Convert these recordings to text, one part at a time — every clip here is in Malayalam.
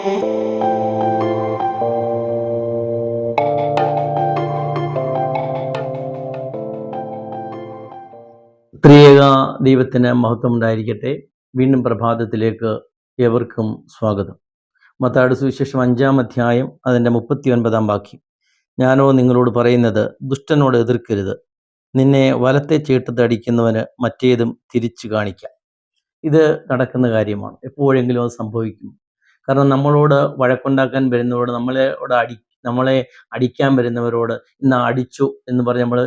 ത്രിയേക ദൈവത്തിന് മഹത്വം ഉണ്ടായിരിക്കട്ടെ വീണ്ടും പ്രഭാതത്തിലേക്ക് ഏവർക്കും സ്വാഗതം. മത്താട് സുവിശേഷം അഞ്ചാം അധ്യായം അതിന്റെ മുപ്പത്തി ഒൻപതാം വാക്യം. ഞാനോ നിങ്ങളോട് പറയുന്നത് ദുഷ്ടനോട് എതിർക്കരുത്. നിന്നെ വലത്തെ ചീട്ടത്തടിക്കുന്നവന് മറ്റേതും തിരിച്ചു കാണിക്കാം. ഇത് നടക്കുന്ന കാര്യമാണ്. എപ്പോഴെങ്കിലും അത് സംഭവിക്കും. കാരണം നമ്മളോട് വഴക്കുണ്ടാക്കാൻ വരുന്നവരോട് നമ്മളോട് അടി നമ്മളെ അടിക്കാൻ വരുന്നവരോട് ഇന്ന് അടിച്ചു എന്ന് പറഞ്ഞ് നമ്മൾ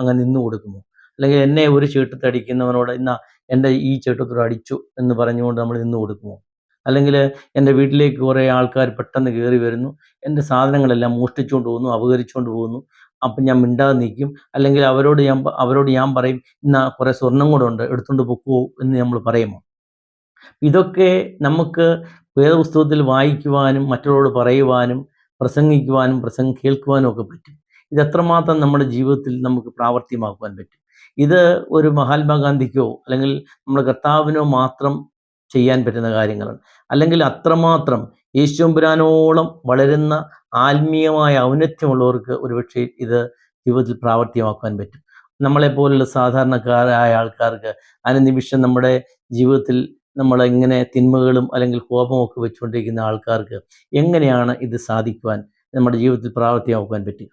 അങ്ങ് നിന്നു കൊടുക്കുമോ അല്ലെങ്കിൽ എന്നെ ഒരു ചീട്ടത്ത് അടിക്കുന്നവനോട് ഇന്ന എന്റെ ഈ ചീട്ടത്തോട് അടിച്ചു എന്ന് പറഞ്ഞുകൊണ്ട് നമ്മൾ നിന്ന് കൊടുക്കുമോ അല്ലെങ്കിൽ എന്റെ വീട്ടിലേക്ക് കുറേ ആൾക്കാർ പെട്ടെന്ന് കയറി വരുന്നു. എന്റെ സാധനങ്ങളെല്ലാം മോഷ്ടിച്ചുകൊണ്ട് പോകുന്നു അപകരിച്ചുകൊണ്ട് പോകുന്നു. അപ്പം ഞാൻ മിണ്ടാതെ നിൽക്കും. അല്ലെങ്കിൽ അവരോട് ഞാൻ അവരോട് ഞാൻ പറയും ഇന്ന കുറേ സ്വർണം കൂടെ ഉണ്ട് എടുത്തുകൊണ്ട് പൊക്കുവോ എന്ന് നമ്മൾ പറയുമോ? ഇതൊക്കെ നമുക്ക് വേദപുസ്തകത്തിൽ വായിക്കുവാനും മറ്റുള്ളവരോട് പറയുവാനും പ്രസംഗിക്കുവാനും പ്രസംഗം കേൾക്കുവാനും ഒക്കെ പറ്റും. ഇത് എത്രമാത്രം നമ്മുടെ ജീവിതത്തിൽ നമുക്ക് പ്രാവർത്തികമാക്കുവാൻ പറ്റും. ഇത് ഒരു മഹാത്മാഗാന്ധിക്കോ അല്ലെങ്കിൽ നമ്മുടെ കർത്താവിനോ മാത്രം ചെയ്യാൻ പറ്റുന്ന കാര്യങ്ങളാണ്. അല്ലെങ്കിൽ അത്രമാത്രം യേശുമ്പുരാനോളം വളരുന്ന ആത്മീയമായ ഔന്നത്യമുള്ളവർക്ക് ഒരുപക്ഷെ ഇത് ജീവിതത്തിൽ പ്രാവർത്തികമാക്കാൻ പറ്റും. നമ്മളെപ്പോലുള്ള സാധാരണക്കാരായ ആൾക്കാർക്ക് അനുനിമിഷം നമ്മുടെ ജീവിതത്തിൽ നമ്മൾ ഇങ്ങനെ തിന്മകളും അല്ലെങ്കിൽ കോപമൊക്കെ വെച്ചുകൊണ്ടിരിക്കുന്ന ആൾക്കാർക്ക് എങ്ങനെയാണ് ഇത് സാധിക്കുവാൻ നമ്മുടെ ജീവിതത്തിൽ പ്രാവർത്തികമാക്കുവാൻ പറ്റുക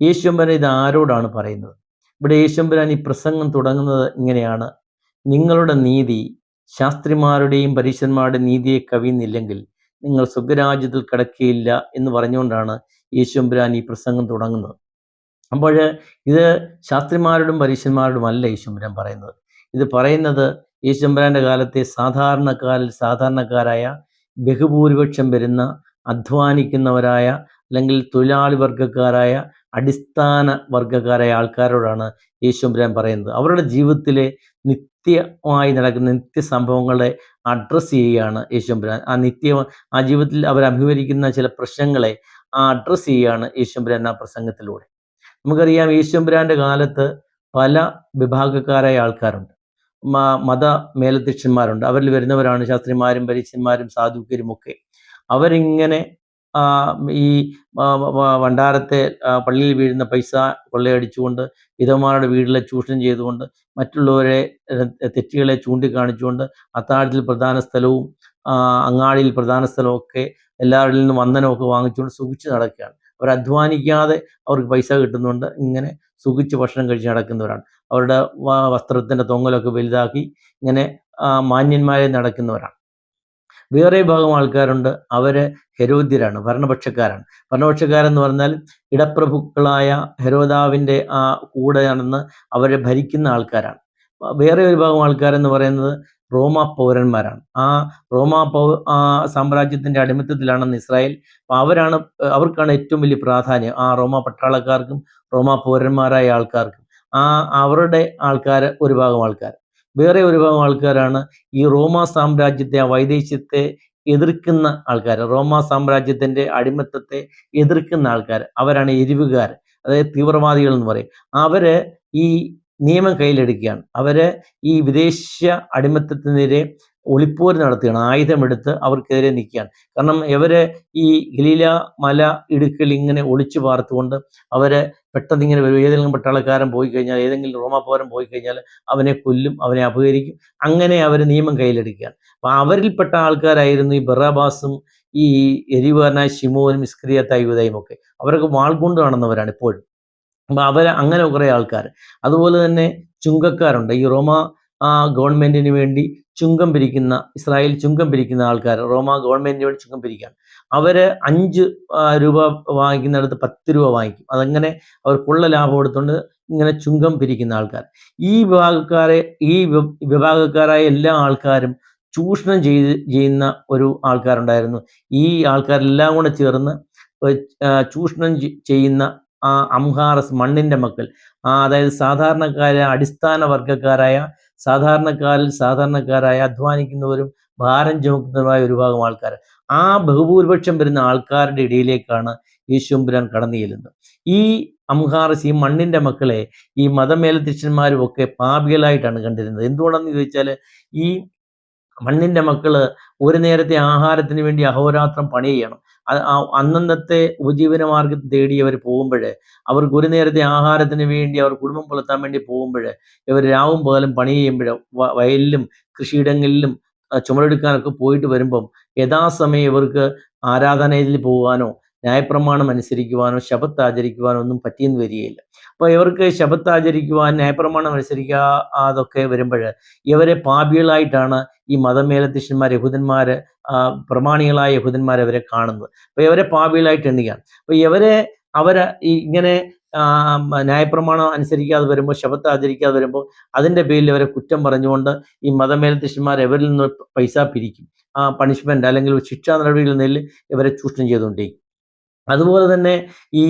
യേശുമ്പരൻ ഇത് ആരോടാണ് പറയുന്നത്? ഇവിടെ യേശുമ്പരാൻ ഈ പ്രസംഗം തുടങ്ങുന്നത് ഇങ്ങനെയാണ്. നിങ്ങളുടെ നീതി ശാസ്ത്രിമാരുടെയും പരീക്ഷന്മാരുടെയും നീതിയെ കവിയുന്നില്ലെങ്കിൽ നിങ്ങൾ സ്വർഗരാജ്യത്തിൽ കിടക്കുകയില്ല എന്ന് പറഞ്ഞുകൊണ്ടാണ് യേശുമ്പരാൻ ഈ പ്രസംഗം തുടങ്ങുന്നത്. അപ്പോൾ ഇത് ശാസ്ത്രിമാരോടും പരീശന്മാരോടും അല്ല യേശുമ്പരാൻ പറയുന്നത്. ഇത് പറയുന്നത് യേശുമ്പരാന്റെ കാലത്തെ സാധാരണക്കാരിൽ സാധാരണക്കാരായ ബഹുഭൂരിപക്ഷം വരുന്ന അധ്വാനിക്കുന്നവരായ അല്ലെങ്കിൽ തൊഴിലാളി വർഗക്കാരായ അടിസ്ഥാന വർഗക്കാരായ ആൾക്കാരോടാണ് യേശുമ്പരാൻ പറയുന്നത്. അവരുടെ ജീവിതത്തിലെ നിത്യമായി നടക്കുന്ന നിത്യ സംഭവങ്ങളെ അഡ്രസ്സ് ചെയ്യുകയാണ് യേശുമ്പരാൻ ആ നിത്യ ആ ജീവിതത്തിൽ അവർ അഭിമുഖീകരിക്കുന്ന ചില പ്രശ്നങ്ങളെ ആ അഡ്രസ്സ് ചെയ്യുകയാണ് യേശുമ്പരാൻ ആ പ്രസംഗത്തിലൂടെ. നമുക്കറിയാം യേശുമ്പരാന്റെ കാലത്ത് പല വിഭാഗക്കാരായ ആൾക്കാരുണ്ട്. മത മേലധ്യക്ഷന്മാരുണ്ട്. അവരിൽ വരുന്നവരാണ് ശാസ്ത്രിമാരും പരീക്ഷന്മാരും സാധുക്കരും ഒക്കെ. അവരിങ്ങനെ ഈ വണ്ടാരത്തെ പള്ളിയിൽ വീഴുന്ന പൈസ കൊള്ളയടിച്ചുകൊണ്ട് വിധവമാരുടെ വീടിലെ ചൂഷണം ചെയ്തുകൊണ്ട് മറ്റുള്ളവരെ തെറ്റുകളെ ചൂണ്ടിക്കാണിച്ചുകൊണ്ട് അത്താഴത്തിൽ പ്രധാന സ്ഥലവും അങ്ങാടിയിൽ പ്രധാന സ്ഥലമൊക്കെ എല്ലാവരിൽ നിന്നും വന്ദനമൊക്കെ വാങ്ങിച്ചുകൊണ്ട് സുഖിച്ച് നടക്കുകയാണ്. അവർ അധ്വാനിക്കാതെ അവർക്ക് പൈസ കിട്ടുന്നുണ്ട്. ഇങ്ങനെ സുഖിച്ച് ഭക്ഷണം കഴിച്ച് നടക്കുന്നവരാണ്. അവരുടെ വസ്ത്രത്തിന്റെ തൊങ്ങലൊക്കെ വലുതാക്കി ഇങ്ങനെ മാന്യന്മാരെ നടക്കുന്നവരാണ്. വേറെ ഭാഗം ആൾക്കാരുണ്ട്. അവർ ഹെരോദ്യരാണ് ഭരണപക്ഷക്കാരാണ്. ഭരണപക്ഷക്കാരെന്ന് പറഞ്ഞാൽ ഇടപ്രഭുക്കളായ ഹെരോദാവിന്റെ ആ കൂടെ നടന്ന് അവരെ ഭരിക്കുന്ന ആൾക്കാരാണ്. വേറെ ഒരു ഭാഗം ആൾക്കാരെന്ന് പറയുന്നത് റോമ പൗരന്മാരാണ്. ആ റോമ പൗ ആ സാമ്രാജ്യത്തിന്റെ അടിമത്തത്തിലാണെന്ന് ഇസ്രായേൽ. അപ്പം അവരാണ് അവർക്കാണ് ഏറ്റവും വലിയ പ്രാധാന്യം. ആ റോമ പട്ടാളക്കാർക്കും റോമ പൗരന്മാരായ ആൾക്കാർക്കും. ആ അവരുടെ ആൾക്കാർ ഒരു ഭാഗം ആൾക്കാർ വേറെ ഒരു ഭാഗം ആൾക്കാരാണ് ഈ റോമ സാമ്രാജ്യത്തെ ആ വൈദേശ്യത്തെ എതിർക്കുന്ന ആൾക്കാർ റോമ സാമ്രാജ്യത്തിന്റെ അടിമത്തത്തെ എതിർക്കുന്ന ആൾക്കാർ അവരാണ് എരിവുകാർ അതായത് തീവ്രവാദികൾ എന്ന് പറയും. അവർ ഈ നിയമം കയ്യിലെടുക്കുകയാണ്. അവരെ ഈ വിദേശ അടിമത്തത്തിനെതിരെ ഒളിപ്പോര് നടത്തുകയാണ്. ആയുധമെടുത്ത് അവർക്കെതിരെ നിൽക്കുകയാണ്. കാരണം ഇവരെ ഈ ഗലീല മല ഇടുക്കിൽ ഇങ്ങനെ ഒളിച്ചു പാർത്തുകൊണ്ട് അവരെ പെട്ടെന്ന് ഇങ്ങനെ വരും. ഏതെങ്കിലും പട്ടാളക്കാരൻ പോയി കഴിഞ്ഞാൽ ഏതെങ്കിലും റോമാപൗരൻ പോയി കഴിഞ്ഞാൽ അവനെ കൊല്ലും അവനെ അപഹരിക്കും. അങ്ങനെ അവർ നിയമം കയ്യിലെടുക്കുകയാണ്. അപ്പം അവരിൽപ്പെട്ട ആൾക്കാരായിരുന്നു ഈ ബറാബാസും ഈ എരിവാന ഷിമോനും ഇസ്ക്രിയ തൈവതയും ഒക്കെ അവരൊക്കെ വാൾ കൊണ്ട് കാണുന്നവരാണ് ഇപ്പോഴും. അപ്പൊ അവർ അങ്ങനെ കുറേ ആൾക്കാർ അതുപോലെ തന്നെ ചുങ്കക്കാരുണ്ട്. ഈ റോമ ഗവൺമെന്റിന് വേണ്ടി ചുങ്കം പിരിക്കുന്ന ഇസ്രായേൽ ചുങ്കം പിരിക്കുന്ന ആൾക്കാർ റോമ ഗവൺമെന്റിന് വേണ്ടി ചുങ്കം പിരിക്കുകയാണ്. അവർ അഞ്ച് രൂപ വാങ്ങിക്കുന്നിടത്ത് പത്ത് രൂപ വാങ്ങിക്കും. അതങ്ങനെ അവർക്കുള്ള ലാഭം എടുത്തുകൊണ്ട് ഇങ്ങനെ ചുങ്കം പിരിക്കുന്ന ആൾക്കാർ ഈ വിഭാഗക്കാരെ ഈ വിഭാഗക്കാരായ എല്ലാ ആൾക്കാരും ചൂഷണം ചെയ്ത് ചെയ്യുന്ന ഒരു ആൾക്കാരുണ്ടായിരുന്നു. ഈ ആൾക്കാരെല്ലാം കൂടെ ചേർന്ന് ചൂഷണം ചെയ്യുന്ന അംഹാറസ് മണ്ണിന്റെ മക്കൾ. അതായത് സാധാരണക്കാരായ അടിസ്ഥാന വർഗക്കാരായ സാധാരണക്കാരിൽ സാധാരണക്കാരായ അധ്വാനിക്കുന്നവരും ഭാരം ചുമക്കുന്നവരുമായ ഒരു ഭാഗം ആൾക്കാർ ആ ബഹുഭൂരിപക്ഷം വരുന്ന ആൾക്കാരുടെ ഇടയിലേക്കാണ് യേശുമ്പുരാൻ കടന്നു ചെല്ലുന്നത്. ഈ അംഹാറസ് ഈ മണ്ണിന്റെ മക്കളെ ഈ മതമേലധ്യക്ഷന്മാരും ഒക്കെ പാപികളായിട്ടാണ് കണ്ടിരുന്നത്. എന്തുകൊണ്ടെന്ന് ചോദിച്ചാൽ ഈ മണ്ണിന്റെ മക്കൾ ഒരു നേരത്തെ ആഹാരത്തിന് വേണ്ടി അഹോരാത്രം പണി ചെയ്യണം അന്നന്നത്തെ ഉപജീവന മാർഗം തേടി അവർ പോകുമ്പോൾ അവർക്ക് ഒരു നേരത്തെ ആഹാരത്തിന് വേണ്ടി അവർ കുടുംബം പുലർത്താൻ വേണ്ടി പോകുമ്പോൾ ഇവർ രാവും പകലും പണി ചെയ്യുമ്പോൾ വയലിലും കൃഷിയിടങ്ങളിലും ചുമടെടുക്കാനൊക്കെ പോയിട്ട് വരുമ്പം യഥാസമയം ഇവർക്ക് ആരാധനയിൽ പോകാനോ ന്യായപ്രമാണം അനുസരിക്കുവാനോ ശബത്ത് ആചരിക്കുവാനോ ഒന്നും പറ്റിയെന്ന് വരികയില്ല. അപ്പോൾ ഇവർക്ക് ശബത്ത് ആചരിക്കുവാൻ ന്യായപ്രമാണം അനുസരിക്കാതൊക്കെ വരുമ്പോൾ ഇവരെ പാപികളായിട്ടാണ് ഈ മതമേലധ്യക്ഷന്മാർ യഹൂദന്മാർ പ്രമാണികളായ യഹൂദന്മാർ അവരെ കാണുന്നത്. അപ്പോൾ ഇവരെ പാപികളായിട്ട് എണ്ണുകയാണ് അപ്പോൾ ഇവരെ അവരെ ഇങ്ങനെ ന്യായപ്രമാണം അനുസരിക്കാതെ വരുമ്പോൾ ശബത്ത് ആചരിക്കാതെ വരുമ്പോൾ അതിന്റെ പേരിൽ ഇവരെ കുറ്റം പറഞ്ഞുകൊണ്ട് ഈ മതമേലധ്യക്ഷന്മാർ ഇവരിൽ നിന്ന് പൈസ പിരിക്കും. ആ പണിഷ്മെന്റ് അല്ലെങ്കിൽ ശിക്ഷാ നടപടികൾ നിന്നിൽ ഇവരെ ചൂഷണം ചെയ്തുകൊണ്ടിരിക്കും. അതുപോലെ തന്നെ ഈ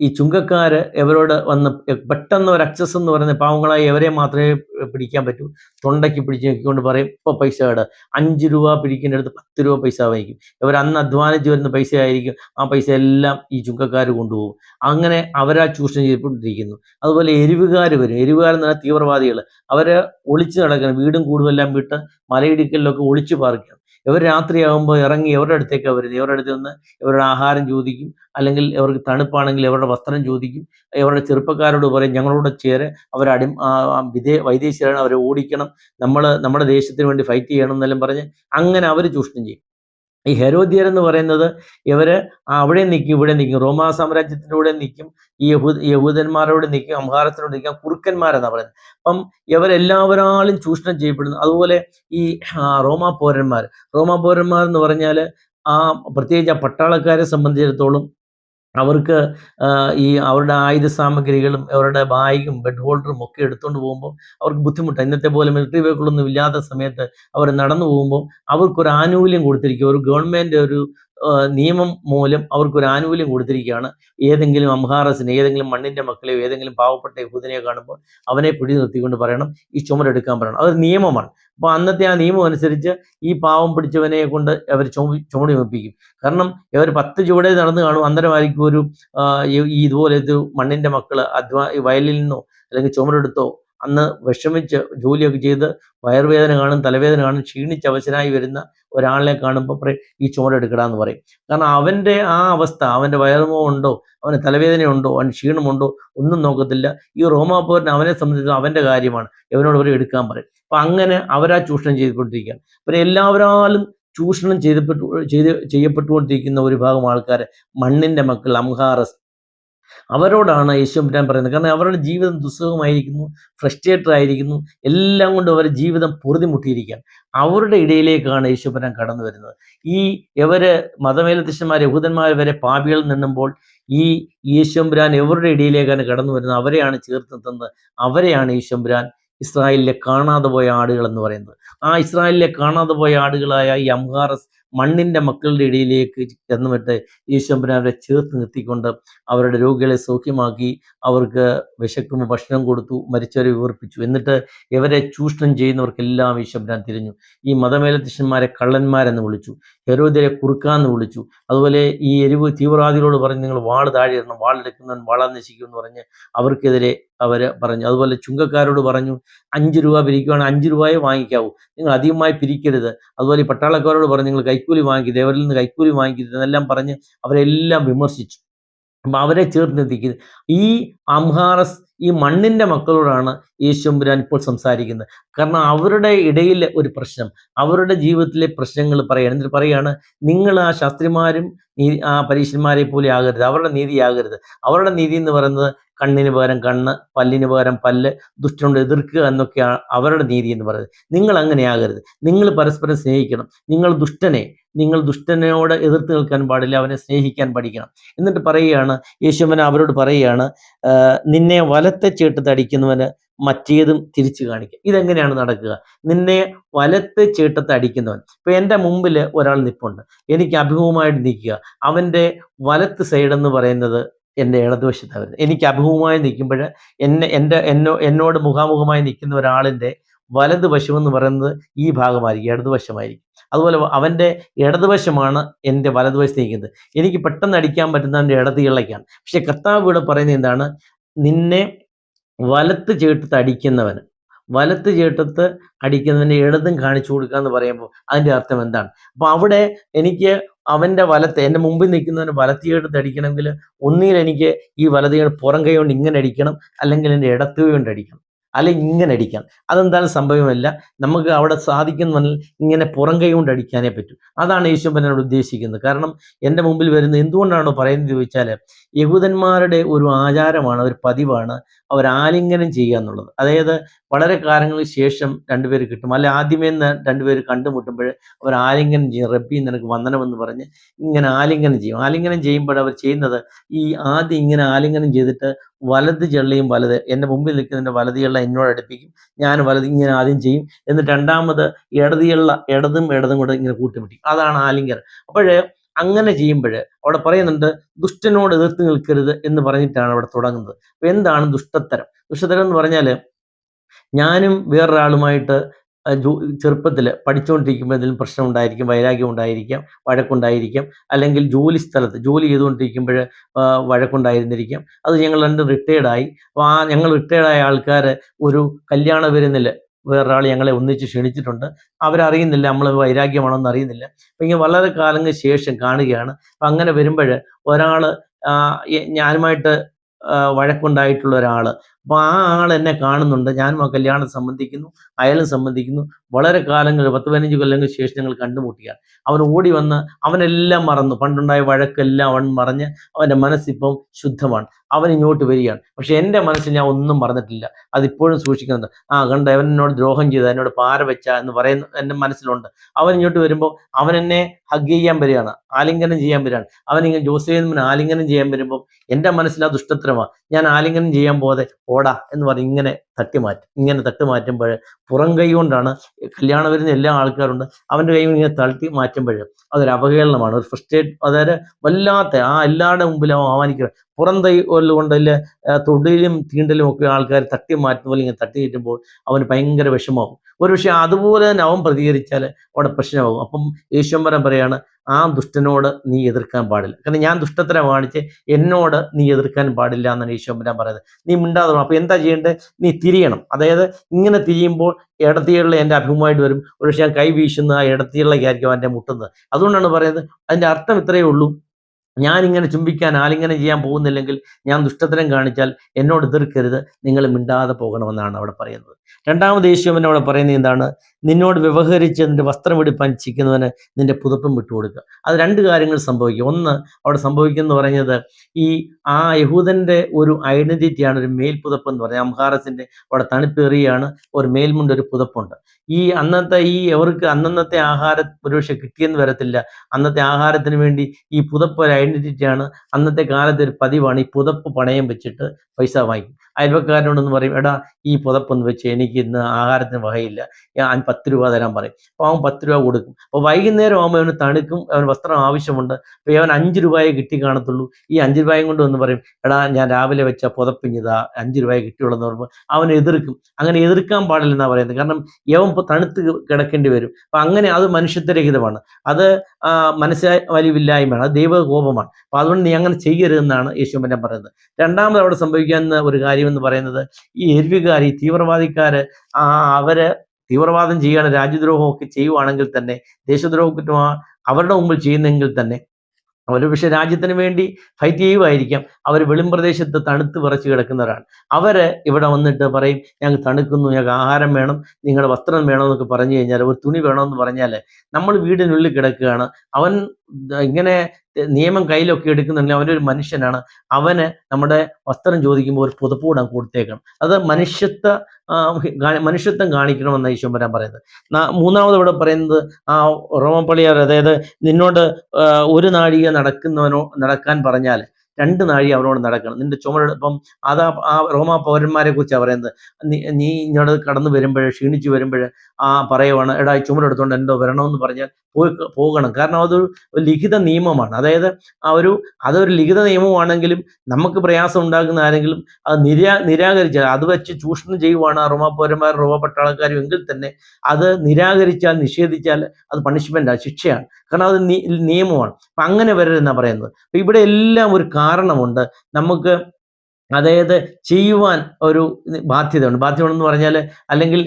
ഈ ചുങ്കക്കാര് ഇവരോട് വന്ന് പെട്ടെന്ന് ഒരു അക്സസ് എന്ന് പറയുന്ന പാവങ്ങളായി ഇവരെ മാത്രമേ പിടിക്കാൻ പറ്റൂ. തൊണ്ടയ്ക്ക് പിടിച്ച് നോക്കിക്കൊണ്ട് പറയും ഇപ്പോൾ പൈസ ഇട അഞ്ച് രൂപ പിടിക്കേണ്ട അടുത്ത് പത്ത് രൂപ പൈസ വാങ്ങിക്കും. ഇവർ അന്ന് അധ്വാനിച്ച് വരുന്ന പൈസ ആയിരിക്കും. ആ പൈസ എല്ലാം ഈ ചുങ്കക്കാർ കൊണ്ടുപോകും. അങ്ങനെ അവരാ ചൂഷണം ചെയ്തുകൊണ്ടിരിക്കുന്നു. അതുപോലെ എരിവുകാർ വരും. എരിവുകാർ എന്ന് പറഞ്ഞാൽ തീവ്രവാദികൾ അവരെ ഒളിച്ചു നടക്കണം. വീടും കൂടുമെല്ലാം വിട്ട് മലയിടുക്കലിലൊക്കെ ഒളിച്ചു പാർക്കണം. ഇവർ രാത്രിയാകുമ്പോൾ ഇറങ്ങി ഇവരുടെ അടുത്തേക്ക് വരുന്നത്. ഇവരുടെ അടുത്ത് നിന്ന് ഇവരുടെ ആഹാരം ചോദിക്കും. അല്ലെങ്കിൽ ഇവർക്ക് തണുപ്പാണെങ്കിൽ ഇവരുടെ വസ്ത്രം ചോദിക്കും. ഇവരുടെ ചെറുപ്പക്കാരോട് പറയും ഞങ്ങളോട് ചേര്. അവരടി വിദേ ആ, ആ അവരെ ഓടിക്കണം നമ്മൾ നമ്മുടെ ദേശത്തിന് വേണ്ടി ഫൈറ്റ് ചെയ്യണം എന്നെല്ലാം പറഞ്ഞ് അങ്ങനെ അവർ ചൂഷണം ചെയ്യും. ഈ ഹെരോദ്യർ എന്ന് പറയുന്നത് ഇവർ അവിടെ നിൽക്കും ഇവിടെ നിൽക്കും റോമാ സാമ്രാജ്യത്തിന്റെ കൂടെ നിൽക്കും ഈ യഹൂദ യഹൂദന്മാരോട് നിൽക്കും അംഹാരത്തിനോട് നിൽക്കും കുറുക്കന്മാരെന്നാണ് പറയുന്നത്. അപ്പം ഇവരെല്ലാവരാളും ചൂഷണം ചെയ്യപ്പെടുന്നു. അതുപോലെ ഈ റോമാ പൗരന്മാർ റോമാ പൗരന്മാർ എന്ന് പറഞ്ഞാൽ ആ പ്രത്യേകിച്ച് ആ പട്ടാളക്കാരെ സംബന്ധിച്ചിടത്തോളം അവർക്ക് ഈ അവരുടെ ആയുധ സാമഗ്രികളും അവരുടെ ബാഗും ബെഡ് ഹോൾഡറും ഒക്കെ എടുത്തുകൊണ്ട് പോകുമ്പോൾ അവർക്ക് ബുദ്ധിമുട്ടാണ് ഇന്നത്തെ പോലെ മിലിറ്ററി വെഹിക്കിളൊന്നും ഇല്ലാത്ത സമയത്ത് അവർ നടന്നു പോകുമ്പോൾ അവർക്കൊരു ആനുകൂല്യം കൊടുത്തിരിക്കുക ഒരു ഗവൺമെന്റ് ഒരു നിയമം മൂലം അവർക്ക് ഒരു ആനുകൂല്യം കൊടുത്തിരിക്കുകയാണ്. ഏതെങ്കിലും അംഹാറസിനെ ഏതെങ്കിലും മണ്ണിന്റെ മക്കളെയോ ഏതെങ്കിലും പാവപ്പെട്ട യഹൂദനെയോ കാണുമ്പോൾ അവനെ പിടി നിർത്തിക്കൊണ്ട് പറയണം ഈ ചുമരെടുക്കാൻ പറയണം. അതൊരു നിയമമാണ്. അപ്പോൾ അന്നത്തെ ആ നിയമം അനുസരിച്ച് ഈ പാവം പിടിച്ചവനെ കൊണ്ട് അവർ ചുമ ചുമടി വെപ്പിക്കും. കാരണം ഇവർ പത്ത് ചുവടെ നടന്നു കാണും. അന്നേരമായിരിക്കും ഒരു ഈ- ഈ ഇതുപോലെ ഇത് മണ്ണിന്റെ മക്കൾ അധ്വാ വയലിൽ നിന്നോ അല്ലെങ്കിൽ ചുമരെടുത്തോ അന്ന് വിഷമിച്ച് ജോലിയൊക്കെ ചെയ്ത് വയറുവേദന കാണും തലവേദന കാണും ക്ഷീണിച്ച് അവശനായി വരുന്ന ഒരാളിനെ കാണുമ്പോൾ പറയും ഈ ചുമടെടുക്കടാന്ന് പറയും. കാരണം അവന്റെ ആ അവസ്ഥ അവന്റെ വയറുമോ ഉണ്ടോ അവന് തലവേദനയുണ്ടോ അവൻ ക്ഷീണമുണ്ടോ ഒന്നും നോക്കത്തില്ല. ഈ റോമാപൂരൻ അവനെ സംബന്ധിച്ച് അവന്റെ കാര്യമാണ്. എവനോട് അവർ എടുക്കാൻ പറയും. അപ്പം അങ്ങനെ അവരാ ചൂഷണം ചെയ്തുകൊണ്ടിരിക്കുകയാണ്. പിന്നെ എല്ലാവരാലും ചൂഷണം ചെയ്തപ്പെട്ടു ചെയ്ത് ചെയ്യപ്പെട്ടുകൊണ്ടിരിക്കുന്ന ഒരു ഭാഗം ആൾക്കാരെ മണ്ണിന്റെ മക്കൾ അംഹാറസ് അവരോടാണ് യേശുമ്പുരാൻ പറയുന്നത്. കാരണം അവരുടെ ജീവിതം ദുസ്സഹമായിരിക്കുന്നു ഫ്രസ്ട്രേറ്റഡ് ആയിരിക്കുന്നു. എല്ലാം കൊണ്ടും അവരുടെ ജീവിതം പൊറുതിമുട്ടിയിരിക്കുകയാണ്. അവരുടെ ഇടയിലേക്കാണ് യേശുമ്പുരാൻ കടന്നു വരുന്നത്. ഈ ഇവർ മതമേലധ്യക്ഷന്മാർ യഹൂദന്മാർ വരെ പാപികൾ നിന്നുമ്പോൾ ഈ യേശുമ്പുരാൻ എവരുടെ ഇടയിലേക്കാണ് കടന്നു വരുന്നത്. അവരെയാണ് ചേർത്ത് നിർത്തുന്നത്. അവരെയാണ് യേശുമ്പുരാൻ ഇസ്രായേലിലെ കാണാതെ പോയ ആടുകൾ എന്ന് പറയുന്നത്. ആ ഇസ്രായേലിലെ കാണാതെ പോയ ആടുകളായ ഈ അംഹാറസ് മണ്ണിന്റെ മക്കളുടെ ഇടയിലേക്ക് ചെന്നുവിട്ട് ഈശ്വരനെ ഈശ്വരനവരെ ചേർത്ത് നിർത്തിക്കൊണ്ട് അവരുടെ രോഗികളെ സൗഖ്യമാക്കി അവർക്ക് വിശക്കും ഭക്ഷണം കൊടുത്തു മരിച്ചവരെ വിവർപ്പിച്ചു എന്നിട്ട് ഇവരെ ചൂഷണം ചെയ്യുന്നവർക്കെല്ലാം ഈശ്വരൻ തിരിഞ്ഞു. ഈ മതമേലധ്യക്ഷന്മാരെ കള്ളന്മാരെന്ന് വിളിച്ചു ഹെരോദരെ കുറുക്കാന്ന് വിളിച്ചു. അതുപോലെ ഈ എരിവ് തീവ്രവാദികളോട് പറഞ്ഞ് നിങ്ങൾ വാൾ താഴെ ഇടണം വാളെടുക്കുന്നവൻ വാളാൻ നശിക്കും എന്ന് പറഞ്ഞ് അവർക്കെതിരെ അവർ പറഞ്ഞു. അതുപോലെ ചുങ്കക്കാരോട് പറഞ്ഞു അഞ്ച് രൂപ പിരിക്കുവാണെങ്കിൽ അഞ്ച് രൂപയെ വാങ്ങിക്കാവൂ. നിങ്ങൾ അധികമായി പിരിക്കരുത്. അതുപോലെ ഈ പട്ടാളക്കാരോട് പറഞ്ഞു നിങ്ങൾ കൈക്കൂലി വാങ്ങിക്കരുത് അവരിൽ നിന്ന് കൈക്കൂലി വാങ്ങിക്കരുത് എന്നെല്ലാം പറഞ്ഞ് അവരെല്ലാം വിമർശിച്ചു. അപ്പം അവരെ ചേർത്ത് നിർത്തിക്കുന്നത് ഈ അംഹാറസ് ഈ മണ്ണിന്റെ മക്കളോടാണ് യേശുമ്പുരാൻ ഇപ്പോൾ സംസാരിക്കുന്നത്. കാരണം അവരുടെ ഇടയിലെ ഒരു പ്രശ്നം അവരുടെ ജീവിതത്തിലെ പ്രശ്നങ്ങൾ പറയാണ്. എന്നിട്ട് പറയാണ് നിങ്ങൾ ആ ശാസ്ത്രിമാരും ആ പരീക്ഷന്മാരെ പോലെ ആകരുത്. അവരുടെ നീതി നീതിയാകരുത് അവരുടെ നീതി എന്ന് പറയുന്നത് കണ്ണിന് പകരം കണ്ണ് പല്ലിന് പകരം പല്ല് ദുഷ്ടനോട് എതിർക്കുക എന്നൊക്കെയാണ് അവരുടെ നീതി എന്ന് പറയുന്നത്. നിങ്ങൾ അങ്ങനെയാകരുത് നിങ്ങൾ പരസ്പരം സ്നേഹിക്കണം. നിങ്ങൾ ദുഷ്ടനെ നിങ്ങൾ ദുഷ്ടനോട് എതിർത്ത് നിൽക്കാൻ പാടില്ല അവനെ സ്നേഹിക്കാൻ പഠിക്കണം. എന്നിട്ട് പറയുകയാണ് യേശുവൻ അവരോട് പറയുകയാണ് നിന്നെ വലത്തെ ചേട്ടത്ത് അടിക്കുന്നവന് മറ്റേതും തിരിച്ചു കാണിക്കുക ഇതെങ്ങനെയാണ് നടക്കുക? നിന്നെ വലത്തെ ചേട്ടത്ത് അടിക്കുന്നവൻ. ഇപ്പൊ എന്റെ മുമ്പിൽ ഒരാൾ നിപ്പുണ്ട്. എനിക്ക് അഭിമുഖമായിട്ട് നിൽക്കുക. അവന്റെ വലത്ത് സൈഡ് എന്ന് പറയുന്നത് എന്റെ ഇടതുവശത്ത് വരുന്നത് എനിക്ക് അഭിമുഖമായി നിൽക്കുമ്പോൾ എന്നെ എന്റെ എന്നോ എന്നോട് മുഖാമുഖമായി നിൽക്കുന്ന ഒരാളിന്റെ വലതുവശം എന്ന് പറയുന്നത് ഈ ഭാഗമായിരിക്കും ഇടതുവശമായിരിക്കും. അതുപോലെ അവന്റെ ഇടതുവശമാണ് എന്റെ വലതുവശത്ത് നിൽക്കുന്നത്. എനിക്ക് പെട്ടെന്ന് അടിക്കാൻ പറ്റുന്ന എന്റെ ഇടത് ഇളയ്ക്കാണ് പക്ഷെ കർത്താവ് ഇവിടെ പറയുന്നത് എന്താണ്? നിന്നെ വലത്ത് ചേട്ടത്ത് അടിക്കുന്നവന് വലത്ത് ചേട്ടത്ത് അടിക്കുന്നതിന്റെ ഇടതും കാണിച്ചു കൊടുക്കുക എന്ന് പറയുമ്പോൾ അതിന്റെ അർത്ഥം എന്താണ്? അപ്പോൾ അവിടെ എനിക്ക് അവന്റെ വലത്ത് എന്റെ മുമ്പിൽ നിൽക്കുന്നവന് വലത്തിയെടുത്ത് അടിക്കണമെങ്കിൽ ഒന്നിൽ എനിക്ക് ഈ വലത് കൈ പുറം കൈ കൊണ്ട് ഇങ്ങനെ അടിക്കണം അല്ലെങ്കിൽ എന്റെ ഇടത്ത് കൈ കൊണ്ട് അടിക്കണം അല്ലെങ്കിൽ ഇങ്ങനെ അടിക്കാം അതെന്താണ് സംഭവമല്ല. നമുക്ക് അവിടെ സാധിക്കുന്ന ഇങ്ങനെ പുറം കൈ കൊണ്ട് അടിക്കാനേ പറ്റൂ. അതാണ് യേശുബനോട് ഉദ്ദേശിക്കുന്നത്. കാരണം എന്റെ മുമ്പിൽ വരുന്നത് എന്തുകൊണ്ടാണോ പറയുന്നത് ചോദിച്ചാൽ യഹൂദന്മാരുടെ ഒരു ആചാരമാണ് ഒരു പതിവാണ് അവർ ആലിംഗനം ചെയ്യുക എന്നുള്ളത്. അതായത് വളരെ കാലങ്ങൾക്ക് ശേഷം രണ്ടുപേർ കിട്ടും. അല്ലെ ആദ്യമേ രണ്ടുപേർ കണ്ടുമുട്ടുമ്പോൾ അവർ ആലിംഗനം ചെയ്യും. റബ്ബി നിനക്ക് വന്ദനമെന്ന് പറഞ്ഞ് ഇങ്ങനെ ആലിംഗനം ചെയ്യും. ആലിംഗനം ചെയ്യുമ്പോൾ അവർ ചെയ്യുന്നത് ഈ ആദ്യം ഇങ്ങനെ ആലിംഗനം ചെയ്തിട്ട് വലത് ചെള്ളിയും വലത് എന്റെ മുമ്പിൽ നിൽക്കുന്നതിന്റെ വലത് ചെള്ള എന്നോട് അടുപ്പിക്കും. ഞാൻ വലത് ഇങ്ങനെ ആദ്യം ചെയ്യും. എന്നിട്ട് രണ്ടാമത് ഇടതിയുള്ള ഇടതും ഇടതും കൂടെ ഇങ്ങനെ കൂട്ടിമുട്ടി. അതാണ് ആലിംഗനം. അപ്പോഴേ അങ്ങനെ ചെയ്യുമ്പോൾ അവിടെ പറയുന്നുണ്ട് ദുഷ്ടനോട് എതിർത്ത് നിൽക്കരുത് എന്ന് പറഞ്ഞിട്ടാണ് അവിടെ തുടങ്ങുന്നത്. അപ്പൊ എന്താണ് ദുഷ്ടത്തരം? ദുഷ്ടത്തരം എന്ന് പറഞ്ഞാൽ ഞാനും വേറൊരാളുമായിട്ട് ചെറുപ്പത്തിൽ പഠിച്ചുകൊണ്ടിരിക്കുമ്പോൾ എന്തെങ്കിലും പ്രശ്നം ഉണ്ടായിരിക്കും വൈരാഗ്യം ഉണ്ടായിരിക്കാം വഴക്കുണ്ടായിരിക്കാം അല്ലെങ്കിൽ ജോലി സ്ഥലത്ത് ജോലി ചെയ്തുകൊണ്ടിരിക്കുമ്പോൾ വഴക്കുണ്ടായിരുന്നിരിക്കാം. അത് ഞങ്ങൾ രണ്ട് റിട്ടയർഡായി അപ്പോൾ ആ ഞങ്ങൾ റിട്ടയർഡായ ആൾക്കാർ ഒരു കല്യാണ വിരുന്നിൽ വേറൊരാൾ ഞങ്ങളെ ഒന്നിച്ച് ക്ഷണിച്ചിട്ടുണ്ട്. അവരറിയുന്നില്ല നമ്മൾ വൈരാഗ്യമാണോന്ന് അറിയുന്നില്ല. അപ്പം ഇങ്ങനെ വളരെ കാലങ്ങൾക്ക് ശേഷം കാണുകയാണ്. അപ്പം അങ്ങനെ വരുമ്പോൾ ഒരാൾ ഞാനുമായിട്ട് വഴക്കുണ്ടായിട്ടുള്ള ഒരാൾ അപ്പോൾ ആ ആൾ എന്നെ കാണുന്നുണ്ട്. ഞാനും ആ കല്യാണം സംബന്ധിക്കുന്നു അയാളും സംബന്ധിക്കുന്നു. വളരെ കാലങ്ങൾ പത്ത് പതിനഞ്ച് കൊല്ലങ്ങൾക്ക് ശേഷം ഞങ്ങൾ കണ്ടുമുട്ടിയാണ്. അവൻ ഓടി വന്ന് അവനെല്ലാം മറന്നു. പണ്ടുണ്ടായ വഴക്കെല്ലാം അവൻ മറഞ്ഞ് അവന്റെ മനസ്സിപ്പം ശുദ്ധമാണ്. അവൻ ഇങ്ങോട്ട് വരികയാണ്. പക്ഷെ എന്റെ മനസ്സിൽ ഞാൻ ഒന്നും മറന്നിട്ടില്ല. അതിപ്പോഴും സൂക്ഷിക്കുന്നുണ്ട്. ആ കണ്ട അവൻ എന്നോട് ദ്രോഹം ചെയ്ത എന്നോട് പാര വെച്ച എന്ന് പറയുന്ന എന്റെ മനസ്സിലുണ്ട്. അവൻ ഇങ്ങോട്ട് വരുമ്പോൾ അവൻ എന്നെ ഹഗ് ചെയ്യാൻ വരികയാണ്. ആലിംഗനം ചെയ്യാൻ വരികയാണ്. അവൻ ഇങ്ങനെ ജോസേമിന് ആലിംഗനം ചെയ്യാൻ വരുമ്പോൾ എന്റെ മനസ്സിൽ ആ ദുഷ്ടത്തരമാണ്. ഞാൻ ആലിംഗനം ചെയ്യാൻ പോകാതെ ഓടാ എന്ന് പറഞ്ഞ് ഇങ്ങനെ തട്ടിമാറ്റും ഇങ്ങനെ തട്ടിമാറ്റുമ്പോൾ പുറം കൈ കൊണ്ടാണ് കല്യാണം വരുന്ന എല്ലാ ആൾക്കാരുണ്ട് അവന്റെ കൈ ഇങ്ങനെ തട്ടി മാറ്റുമ്പോൾ അതൊരു അവഹേളനമാണ്. ഒരു ഫ്രസ്ട്രേറ്റ് അതായത് വല്ലാത്ത ആ എല്ലാവരുടെ മുമ്പിലും ആവാനിക്കുക പുറം തൈ കൊണ്ടല്ല തൊടിലും തീണ്ടലും ഒക്കെ ആൾക്കാർ തട്ടി മാറ്റുന്ന പോലെ ഇങ്ങനെ തട്ടി കയറ്റുമ്പോൾ അവന് ഭയങ്കര വിഷമാവും ഒരു പക്ഷേ അതുപോലെ തന്നെ അവൻ പ്രതികരിച്ചാൽ അവിടെ പ്രശ്നമാകും. അപ്പം യേശുവമ്പരം പറയാണ് ആ ദുഷ്ടനോട് നീ എതിർക്കാൻ പാടില്ല. കാരണം ഞാൻ ദുഷ്ടത്തിനെ കാണിച്ച് എന്നോട് നീ എതിർക്കാൻ പാടില്ല എന്നാണ് ഈശോമ്പരാൻ പറയുന്നത്. നീ മിണ്ടാതെ അപ്പോൾ എന്താ ചെയ്യേണ്ടത്? നീ തിരിയണം. അതായത് ഇങ്ങനെ തിരിയുമ്പോൾ ഇടത്തിയുള്ള എന്റെ അഭിമുഖമായിട്ട് വരും. ഒരുപക്ഷേ ഞാൻ കൈ വീശുന്ന ആ ഇടത്തിയുള്ളതായിരിക്കും എന്റെ മുട്ടുന്നത്. അതുകൊണ്ടാണ് പറയുന്നത് അതിന്റെ അർത്ഥം ഇത്രയേ ഉള്ളൂ. ഞാൻ ഇങ്ങനെ ചുംബിക്കാൻ ആലിംഗനം ചെയ്യാൻ പോകുന്നില്ലെങ്കിൽ ഞാൻ ദുഷ്ടത്തരം കാണിച്ചാൽ എന്നോട് എതിർക്കരുത്. നിങ്ങൾ മിണ്ടാതെ പോകണമെന്നാണ് അവിടെ പറയുന്നത്. രണ്ടാമത് യേശുവൻ അവിടെ പറയുന്നത് എന്താണ്? നിന്നോട് വ്യവഹരിച്ച് നിന്റെ വസ്ത്രം എടുപ്പാൻ ചിക്കുന്നവന് നിന്റെ പുതപ്പും വിട്ടുകൊടുക്കുക. അത് രണ്ട് കാര്യങ്ങൾ സംഭവിക്കും. ഒന്ന് അവിടെ സംഭവിക്കുന്നു പറഞ്ഞത് ഈ ആ യഹൂദന്റെ ഒരു ഐഡന്റിറ്റിയാണ് ഒരു മേൽപുതപ്പ് എന്ന് പറയുന്നത്. അംഹാറസിന്റെ അവിടെ തണുപ്പേറിയാണ് ഒരു മേൽമുണ്ട് ഒരു പുതപ്പുണ്ട്. ഈ അന്നത്തെ ഈ അവർക്ക് അന്നന്നത്തെ ആഹാര ഒരുപക്ഷെ കിട്ടിയെന്ന് വരത്തില്ല. അന്നത്തെ ആഹാരത്തിന് വേണ്ടി ഈ പുതപ്പ് ഒരു ഐഡന്റിറ്റിയാണ് അന്നത്തെ കാലത്ത് ഒരു പതിവാണ്. ഈ പുതപ്പ് പണയം വെച്ചിട്ട് പൈസ വാങ്ങിക്കും. അയൽവക്കാരനോടൊന്ന് പറയും എടാ ഈ പുതപ്പൊന്ന് വെച്ച് എനിക്ക് ഇന്ന് ആഹാരത്തിന് വകയില്ല. ഞാൻ പത്ത് രൂപ തരാൻ പറയും. അപ്പോൾ അവൻ പത്ത് രൂപ കൊടുക്കും. അപ്പോൾ വൈകുന്നേരം ആകുമ്പോൾ അവന് തണുക്കും അവന് വസ്ത്രം ആവശ്യമുണ്ട്. അപ്പോൾ അവൻ അഞ്ച് രൂപയെ കിട്ടി കാണത്തുള്ളൂ. ഈ അഞ്ച് രൂപയും കൊണ്ട് ഒന്ന് പറയും എടാ ഞാൻ രാവിലെ വെച്ച പുതപ്പിഞ്ഞതാ അഞ്ച് രൂപയെ കിട്ടിയുള്ളൂ എന്ന് പറയുമ്പോൾ അവൻ എതിർക്കും. അങ്ങനെ എതിർക്കാൻ പാടില്ലെന്നാണ് പറയുന്നത്. കാരണം യവൻ തണുത്ത് കിടക്കേണ്ടി വരും. അപ്പം അങ്ങനെ അത് മനുഷ്യത്വരഹിതമാണ്. അത് മനസ്സ് വലിവില്ലായ്മയാണ്. അത് ദൈവകോപമാണ്. അപ്പോൾ അതുകൊണ്ട് നീ അങ്ങനെ ചെയ്യരുതെന്നാണ് യേശുമ്പൻ പറയുന്നത്. രണ്ടാമത് അവിടെ സംഭവിക്കുന്ന ഒരു കാര്യം എന്ന് പറയുന്നത് ഈ എരിവുകാർ ഈ തീവ്രവാദിക്കാർ അവർ തീവ്രവാദം ചെയ്യുകയാണ് രാജ്യദ്രോഹമൊക്കെ ചെയ്യുകയാണെങ്കിൽ തന്നെ ദേശദ്രോഹ കുറ്റമാണ് അവരുടെ മുമ്പിൽ ചെയ്യുന്നെങ്കിൽ തന്നെ അവർ പക്ഷെ രാജ്യത്തിന് വേണ്ടി ഫൈറ്റ് ചെയ്യുമായിരിക്കാം അവർ വെളിമ്പ്രദേശത്ത് തണുത്ത് വിറച്ച് കിടക്കുന്നവരാണ്. അവർ ഇവിടെ വന്നിട്ട് പറയും ഞങ്ങൾക്ക് തണുക്കുന്നു ഞങ്ങൾക്ക് ആഹാരം വേണം നിങ്ങളുടെ വസ്ത്രം വേണം എന്നൊക്കെ പറഞ്ഞു കഴിഞ്ഞാൽ ഒരു തുണി വേണമെന്ന് പറഞ്ഞാൽ നമ്മൾ വീടിനുള്ളിൽ കിടക്കുകയാണ്. അവൻ ഇങ്ങനെ നിയമം കയ്യിലൊക്കെ എടുക്കുന്നുണ്ടെങ്കിൽ അവനൊരു മനുഷ്യനാണ്. അവന് നമ്മുടെ വസ്ത്രം ചോദിക്കുമ്പോൾ ഒരു പുതപ്പൂടാൻ കൊടുത്തേക്കണം. അത് മനുഷ്യത്വ മനുഷ്യത്വം കാണിക്കണമെന്ന് ഈശ്വരൻ പറയുന്നത്. മൂന്നാമത് ഇവിടെ പറയുന്നത് ആ റോമപ്പള്ളിയാർ അതായത് നിന്നോട് ഒരു നാഴിക നടക്കുന്നവനോ നടക്കാൻ പറഞ്ഞാൽ രണ്ട് നാഴി അവനോട് നടക്കണം. നിന്റെ ചുമട് ഇപ്പം അതാ ആ റോമാ പൗരന്മാരെ കുറിച്ചാണ് പറയുന്നത്. നീ ഇങ്ങോട്ട് കടന്നു വരുമ്പോഴേ ക്ഷീണിച്ചു വരുമ്പോൾ ആ പറയുവാണ് എടാ ചുമടെടുത്തോണ്ട് എന്തോ വരണമെന്ന് പറഞ്ഞാൽ പോയി പോകണം. കാരണം അതൊരു ലിഖിത നിയമമാണ്. അതായത് ആ ഒരു അതൊരു ലിഖിത നിയമമാണെങ്കിലും നമുക്ക് പ്രയാസം ഉണ്ടാക്കുന്ന ആരെങ്കിലും അത് നിരാ നിരാകരിച്ചാൽ അത് വെച്ച് ചൂഷണം ചെയ്യുവാണ് ആ റോമാ പൗരന്മാർ റോമ പട്ടാളക്കാരും എങ്കിൽ തന്നെ അത് നിരാകരിച്ചാൽ നിഷേധിച്ചാൽ അത് പണിഷ്മെന്റാണ് ശിക്ഷയാണ്. കാരണം അത് നിയമമാണ്. അപ്പം അങ്ങനെ വരരുതെന്നാണ് പറയുന്നത്. ഇവിടെ എല്ലാം ഒരു കാരണമുണ്ട് നമുക്ക് അതായത് ചെയ്യുവാൻ ഒരു ബാധ്യതയുണ്ട്. ബാധ്യതയുണ്ടെന്ന് പറഞ്ഞാൽ അല്ലെങ്കിൽ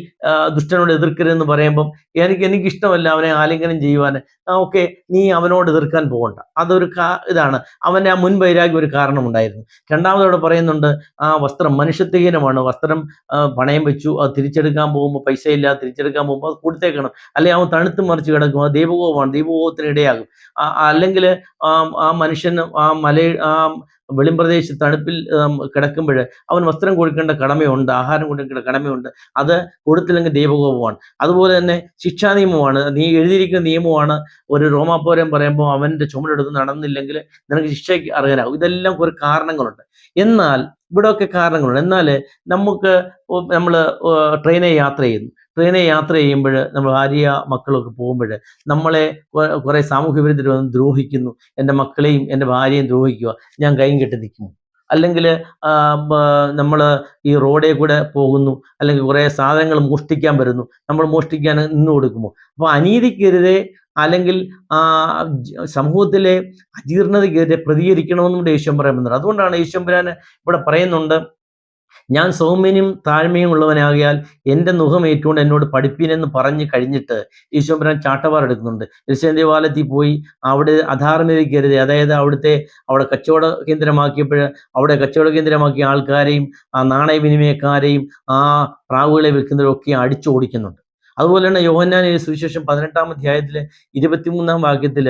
ദുഷ്ടനോട് എതിർക്കരുതെന്ന് പറയുമ്പം എനിക്ക് എനിക്കിഷ്ടമല്ല അവനെ ആലിംഗനം ചെയ്യുവാൻ. ഓക്കെ നീ അവനോട് എതിർക്കാൻ പോകണ്ട. അതൊരു ഇതാണ്. അവന്റെ ആ മുൻവൈരാഗ്യം ഒരു കാരണമുണ്ടായിരുന്നു. രണ്ടാമതോടെ പറയുന്നുണ്ട് ആ വസ്ത്രം മനുഷ്യത്വഹീനമാണ് വസ്ത്രം പണയം വെച്ചു അത് തിരിച്ചെടുക്കാൻ പോകുമ്പോൾ പൈസ ഇല്ല തിരിച്ചെടുക്കാൻ പോകുമ്പോൾ അത് കൊടുത്തേക്കണം. അല്ലെങ്കിൽ അവൻ തണുത്ത് മറിച്ച് കിടക്കും അത് ദൈവകോപമാണ് ദൈവകോപത്തിന് ഇടയാകും അല്ലെങ്കിൽ ആ മനുഷ്യൻ ആ മല ആ വെളിമ്പ്രദേശത്ത് തണുപ്പിൽ കിടക്കുമ്പോൾ അവൻ വസ്ത്രം കൊടുക്കേണ്ട കടമയുണ്ട് ആഹാരം കൊടുക്കേണ്ട കടമയുണ്ട്. അത് കൊടുത്തില്ലെങ്കിൽ ദൈവകോപമാണ്. അതുപോലെ തന്നെ ശിക്ഷാ നിയമമാണ്. നീ എഴുതിയിരിക്കുന്ന നിയമമാണ്. ഒരു റോമാപ്പോരം പറയുമ്പോൾ അവന്റെ ചുമടെടുത്ത് നടന്നില്ലെങ്കിൽ നിനക്ക് ശിക്ഷയ്ക്ക് അർഹനാകും. ഇതെല്ലാം ഒരു കാരണങ്ങളുണ്ട്. എന്നാൽ ഇവിടെയൊക്കെ കാരണങ്ങളുണ്ട്. എന്നാൽ നമുക്ക് നമ്മൾ ട്രെയിനെ യാത്ര ചെയ്യുന്നു. ട്രെയിനെ യാത്ര ചെയ്യുമ്പോൾ നമ്മൾ ഭാര്യ മക്കളൊക്കെ പോകുമ്പോൾ നമ്മളെ കുറേ സാമൂഹ്യ വിരുദ്ധർ വന്ന് ദ്രോഹിക്കുന്നു. എന്റെ മക്കളെയും എന്റെ ഭാര്യയും ദ്രോഹിക്കുക. ഞാൻ കൈയും കെട്ടി നിൽക്കുമോ അല്ലെങ്കിൽ നമ്മൾ ഈ റോഡിൽ കൂടെ പോകുന്നു. അല്ലെങ്കിൽ കുറേ സാധനങ്ങൾ മോഷ്ടിക്കാൻ വരുന്നു. നമ്മൾ മോഷ്ടിക്കാൻ നിന്ന് കൊടുക്കുമോ അപ്പോൾ അനീതിക്കെതിരെ അല്ലെങ്കിൽ സമൂഹത്തിലെ അജീർണതയ്ക്കെതിരെ പ്രതികരിക്കണമെന്നും കൂടെ യേശുവൻ പറയുന്നുണ്ട്. അതുകൊണ്ടാണ് യേശുവൻ ഇവിടെ പറയുന്നുണ്ട് ഞാൻ സൗമ്യനും താഴ്മയും ഉള്ളവനാകിയാൽ എന്റെ മുഖം ഏറ്റുകൊണ്ട് എന്നോട് പഠിപ്പീനെന്ന് പറഞ്ഞു കഴിഞ്ഞിട്ട് ഈശ്വരൻ ചാട്ടവാർ എടുക്കുന്നുണ്ട്. ക്രിസ്ത്യൻ ദേവാലയത്തിൽ പോയി അവിടെ അധാർമികതയ്ക്കരുത് അതായത് അവിടുത്തെ അവിടെ കച്ചവട കേന്ദ്രമാക്കിയപ്പോൾ അവിടെ കച്ചവട കേന്ദ്രമാക്കിയ ആൾക്കാരെയും ആ നാണയവിനിമയക്കാരെയും ആ പ്രാവുകളെ വിൽക്കുന്നവരൊക്കെ അടിച്ചോടിക്കുന്നുണ്ട്. അതുപോലെ തന്നെ യോഹന്നാൻ സുവിശേഷം പതിനെട്ടാം അധ്യായത്തിലെ ഇരുപത്തിമൂന്നാം വാക്യത്തിൽ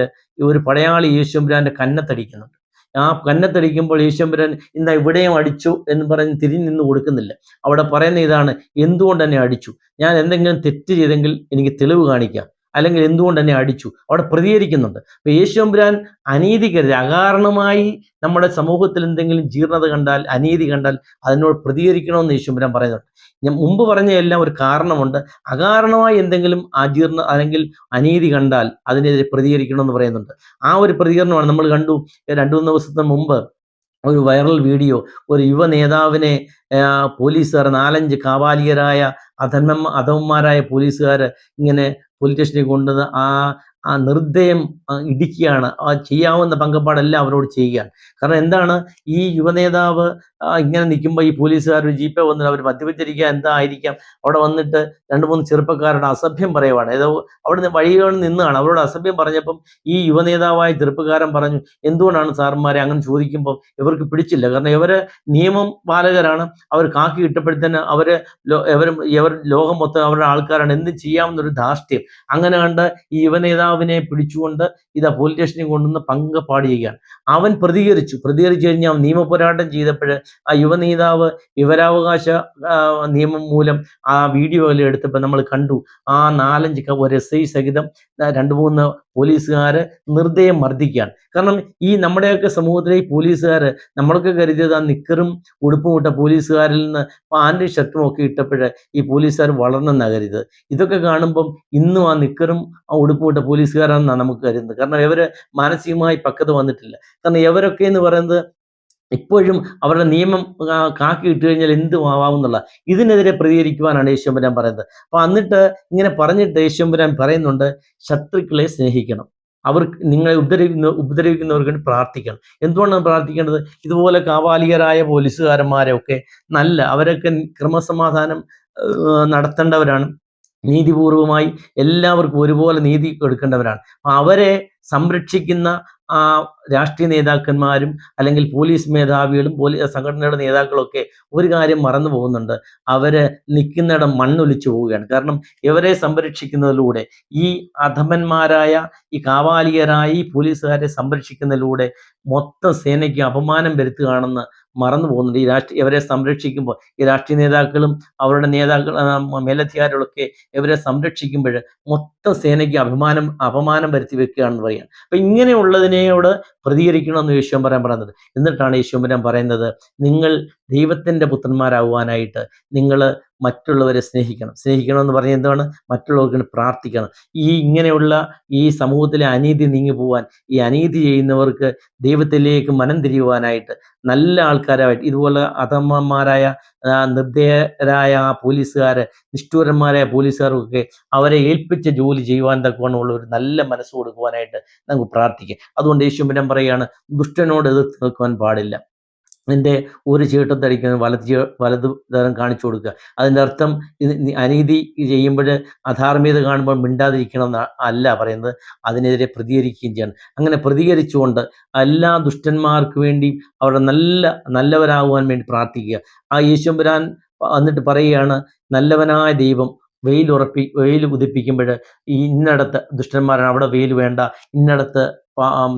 ഒരു പടയാളി യേശുമ്പുരാന്റെ കന്നത്തടിക്കുന്നുണ്ട്. ആ കന്നത്തടിക്കുമ്പോൾ യേശുമ്പുരാൻ ഇന്നാ ഇവിടെയും അടിച്ചു എന്ന് പറഞ്ഞ് തിരിഞ്ഞു നിന്ന് കൊടുക്കുന്നില്ല. അവിടെ പറയുന്ന ഇതാണ് എന്തുകൊണ്ട് എന്നെ അടിച്ചു? ഞാൻ എന്തെങ്കിലും തെറ്റ് ചെയ്തെങ്കിൽ എനിക്ക് തെളിവ് കാണിക്കാം. അല്ലെങ്കിൽ എന്തുകൊണ്ട് എന്നെ അടിച്ചു? അവിടെ പ്രതികരിക്കുന്നുണ്ട്. അപ്പൊ യേശുമ്പുരാൻ അനീതികരുത് അകാരണമായി നമ്മുടെ സമൂഹത്തിൽ എന്തെങ്കിലും ജീർണത കണ്ടാൽ അനീതി കണ്ടാൽ അതിനോട് പ്രതികരിക്കണമെന്ന് യേശുമ്പുരാൻ പറയുന്നുണ്ട്. ഞാൻ മുമ്പ് പറഞ്ഞ എല്ലാം ഒരു കാരണമുണ്ട്. അകാരണമായി എന്തെങ്കിലും അജീർണ അല്ലെങ്കിൽ അനീതി കണ്ടാൽ അതിനെതിരെ പ്രതികരിക്കണമെന്ന് പറയുന്നുണ്ട്. ആ ഒരു പ്രതികരണമാണ് നമ്മൾ കണ്ടു. രണ്ടു മൂന്ന് ദിവസത്തിന് മുമ്പ് ഒരു വൈറൽ വീഡിയോ ഒരു യുവ നേതാവിനെ പോലീസുകാർ നാലഞ്ച് കാവാലികരായ അധന്മ അധവന്മാരായ പോലീസുകാർ ഇങ്ങനെ പോലീസ് സ്റ്റേഷനിൽ കൊണ്ടുവന്ന് ആ ആ നിർദ്ദയം ഇടിക്കുകയാണ്. ആ ചെയ്യാവുന്ന പങ്കപ്പാടെല്ലാം അവരോട് ചെയ്യുകയാണ്. കാരണം എന്താണ്? ഈ യുവനേതാവ് ഇങ്ങനെ നിൽക്കുമ്പോൾ ഈ പോലീസുകാർ ഒരു ജീപ്പേ വന്നിട്ട് അവർ മദ്യപിച്ചിരിക്കുക എന്താ ആയിരിക്കാം? അവിടെ വന്നിട്ട് രണ്ട് മൂന്ന് ചെറുപ്പക്കാരുടെ അസഭ്യം പറയുവാണ്. ഏതോ അവിടുന്ന് വഴികളിൽ നിന്നാണ്. അവരോട് അസഭ്യം പറഞ്ഞപ്പം ഈ യുവനേതാവായ ചെറുപ്പക്കാരൻ പറഞ്ഞു എന്തുകൊണ്ടാണ് സാറന്മാരെ അങ്ങനെ ചോദിക്കുമ്പോൾ ഇവർക്ക് പിടിച്ചില്ല? കാരണം ഇവർ നിയമം പാലകരാണ്. അവർ കാക്കി ഇട്ടപ്പോഴത്തേന് അവർ ഇവരും ഇവർ ലോകം മൊത്തം അവരുടെ ആൾക്കാരാണ്. എന്ത് ചെയ്യാമെന്നൊരു ധാർഷ്ട്യം. അങ്ങനെ കണ്ട് ഈ യുവനേതാവിനെ പിടിച്ചുകൊണ്ട് ഇതാ പോലീസ് സ്റ്റേഷനിൽ കൊണ്ടുവന്ന് പങ്കപ്പാട് ചെയ്യുകയാണ് അവൻ പ്രതികരിച്ചു. പ്രതികരിച്ചു കഴിഞ്ഞാൽ നിയമപോരാട്ടം ചെയ്തപ്പോൾ ആ യുവനേതാവ് വിവരാവകാശ ആ, നിയമം മൂലം ആ വീഡിയോയിൽ എടുത്തപ്പോൾ നമ്മൾ കണ്ടു. ആ നാലഞ്ച് ഒരു എസ് ഐ സഹിതം രണ്ട് മൂന്ന് പോലീസുകാര് നിർദ്ദയം മർദ്ദിക്കുകയാണ്. കാരണം ഈ നമ്മുടെയൊക്കെ സമൂഹത്തിലെ ഈ പോലീസുകാർ നമ്മളൊക്കെ കരുതിയത് ആ നിക്കറും ഉടുപ്പും ഇട്ട പോലീസുകാരിൽ നിന്ന് പാന്റും ഷർട്ടും ഒക്കെ ഇട്ടപ്പോൾ ഈ പോലീസുകാർ വളർന്ന കരുതത് ഇതൊക്കെ കാണുമ്പം ഇന്നും ആ നിക്കറും ആ ഉടുപ്പും ഇട്ട പോലീസുകാരാണെന്നാണ് നമുക്ക് കരുതുന്നത്. കാരണം ഇവർ മാനസികമായി പക്വത വന്നിട്ടില്ല. കാരണം ഇവരൊക്കെ എന്ന് പറയുന്നത് ഇപ്പോഴും അവരുടെ നിയമം കാക്കി ഇട്ട് കഴിഞ്ഞാൽ എന്ത് ആവാമെന്നുള്ള ഇതിനെതിരെ പ്രതികരിക്കുവാനാണ് യേശുവരാൻ പറയുന്നത്. അപ്പൊ എന്നിട്ട് ഇങ്ങനെ പറഞ്ഞിട്ട് യേശുവരാൻ പറയുന്നുണ്ട് ശത്രുക്കളെ സ്നേഹിക്കണം. അവർ നിങ്ങളെ ഉപദ്രവിക്കുന്ന ഉപദ്രവിക്കുന്നവർക്ക് വേണ്ടി പ്രാർത്ഥിക്കണം. എന്തുകൊണ്ടാണ് പ്രാർത്ഥിക്കേണ്ടത്? ഇതുപോലെ കാവാലികരായ പോലീസുകാരന്മാരെ ഒക്കെ നല്ല അവരൊക്കെ ക്രമസമാധാനം നടത്തേണ്ടവരാണ്. നീതിപൂർവമായി എല്ലാവർക്കും ഒരുപോലെ നീതി കൊടുക്കേണ്ടവരാണ്. അവരെ സംരക്ഷിക്കുന്ന രാഷ്ട്രീയ നേതാക്കന്മാരും അല്ലെങ്കിൽ പോലീസ് മേധാവികളും പോലീസ് സംഘടനയുടെ നേതാക്കളൊക്കെ ഒരു കാര്യം മറന്നു പോകുന്നുണ്ട്. അവർ നിൽക്കുന്നിടം മണ്ണൊലിച്ചു പോവുകയാണ്. കാരണം ഇവരെ സംരക്ഷിക്കുന്നതിലൂടെ ഈ അധമന്മാരായ ഈ കാവാലികരായ ഈ പോലീസുകാരെ സംരക്ഷിക്കുന്നതിലൂടെ മൊത്തം സേനയ്ക്ക് അപമാനം വരുത്തുകയാണെന്ന് മറന്നു പോകുന്നുണ്ട്. ഈ രാഷ്ട്രീയ ഇവരെ സംരക്ഷിക്കുമ്പോൾ ഈ രാഷ്ട്രീയ നേതാക്കളും അവരുടെ നേതാക്കൾ മേലധികാരികളൊക്കെ ഇവരെ സംരക്ഷിക്കുമ്പോൾ മൊത്തം സേനയ്ക്ക് അഭിമാനം അപമാനം വരുത്തി വെക്കുകയാണെന്ന് പറയുകയാണ്. അപ്പൊ ഇങ്ങനെയുള്ളതിനെയോട് പ്രതികരിക്കണമെന്ന് യേശുവമ്പരാൻ പറയുന്നത്. എന്നിട്ടാണ് യേശുവമ്പരാൻ പറയുന്നത് നിങ്ങൾ ദൈവത്തിന്റെ പുത്രന്മാരാകുവാനായിട്ട് നിങ്ങൾ മറ്റുള്ളവരെ സ്നേഹിക്കണം. സ്നേഹിക്കണം എന്ന് പറഞ്ഞാൽ എന്താണ്? മറ്റുള്ളവർക്ക് പ്രാർത്ഥിക്കണം. ഈ ഇങ്ങനെയുള്ള ഈ സമൂഹത്തിലെ അനീതി നീങ്ങി പോവാൻ ഈ അനീതി ചെയ്യുന്നവർക്ക് ദൈവത്തിലേക്ക് മനം തിരിയുവാനായിട്ട് നല്ല ആൾക്കാരായിട്ട് ഇതുപോലെ അധമന്മാരായ നിർദ്ദയരായ ആ പോലീസുകാർ നിഷ്ഠൂരന്മാരായ പോലീസുകാർക്കൊക്കെ അവരെ ഏൽപ്പിച്ച ജോലി ചെയ്യുവാൻ തക്കവണ്ണമുള്ള ഒരു നല്ല മനസ്സ് കൊടുക്കുവാനായിട്ട് നമുക്ക് പ്രാർത്ഥിക്കാം. അതുകൊണ്ട് യേശുമ്പരം പറയുകയാണ് ദുഷ്ടനോട് എതിർത്ത് നിൽക്കുവാൻ പാടില്ല. നിന്റെ ഒരു ചീട്ടം തടിക്കുന്നത് വലത് ചീ വലത് തരം കാണിച്ചു കൊടുക്കുക. അതിന്റെ അർത്ഥം ഇത് അനീതി ചെയ്യുമ്പോൾ അധാർമ്മികത കാണുമ്പോൾ മിണ്ടാതിരിക്കണം എന്ന് അല്ല പറയുന്നത്. അതിനെതിരെ പ്രതികരിക്കുകയും ചെയ്യണം. അങ്ങനെ പ്രതികരിച്ചുകൊണ്ട് എല്ലാ ദുഷ്ടന്മാർക്ക് വേണ്ടി അവരുടെ നല്ല നല്ലവരാകുവാൻ വേണ്ടി പ്രാർത്ഥിക്കുക. ആ യേശുമ്പുരാൻ എന്നിട്ട് പറയുകയാണ് നല്ലവനായ ദൈവം വെയിൽ ഉറപ്പി വെയിൽ ഉദിപ്പിക്കുമ്പോൾ ഈ ഇന്നടത്ത് ദുഷ്ടന്മാരാണ്. അവിടെ വെയിൽ വേണ്ട. ഇന്നടത്ത്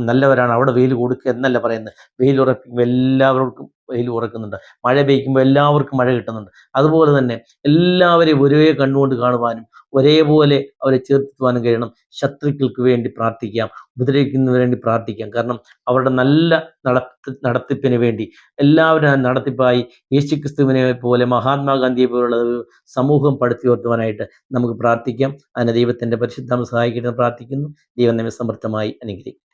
നല്ലവരാണ്. അവിടെ വെയിൽ കൊടുക്കുക എന്നല്ല പറയുന്നത്. വെയിൽ ഉറപ്പിക്കുമ്പോൾ എല്ലാവർക്കും വെയിൽ ഉറക്കുന്നുണ്ട്. മഴ പെയ്ക്കുമ്പോൾ എല്ലാവർക്കും മഴ കിട്ടുന്നുണ്ട്. അതുപോലെ തന്നെ എല്ലാവരെയും ഒരേ കണ്ണുകൊണ്ട് കാണുവാനും ഒരേപോലെ അവരെ ചേർത്തുവാനും കഴിയണം. ശത്രുക്കൾക്ക് വേണ്ടി പ്രാർത്ഥിക്കാം ഉപദ്രവിക്കുന്നതിന് വേണ്ടി പ്രാർത്ഥിക്കാം. കാരണം അവരുടെ നല്ല നടത്തി നടത്തിപ്പിന് വേണ്ടി എല്ലാവരും നടത്തിപ്പായി യേശുക്രിസ്തുവിനെ പോലെ മഹാത്മാഗാന്ധിയെ പോലുള്ള സമൂഹം പടുത്തി ഉയർത്തുവാനായിട്ട് നമുക്ക് പ്രാർത്ഥിക്കാം. അതിന് ദൈവത്തിന്റെ പരിശുദ്ധം സഹായിക്കട്ടെ പ്രാർത്ഥിക്കുന്നു. ദൈവം നമ്മെ സമൃദ്ധമായി അനുഗ്രഹിക്കും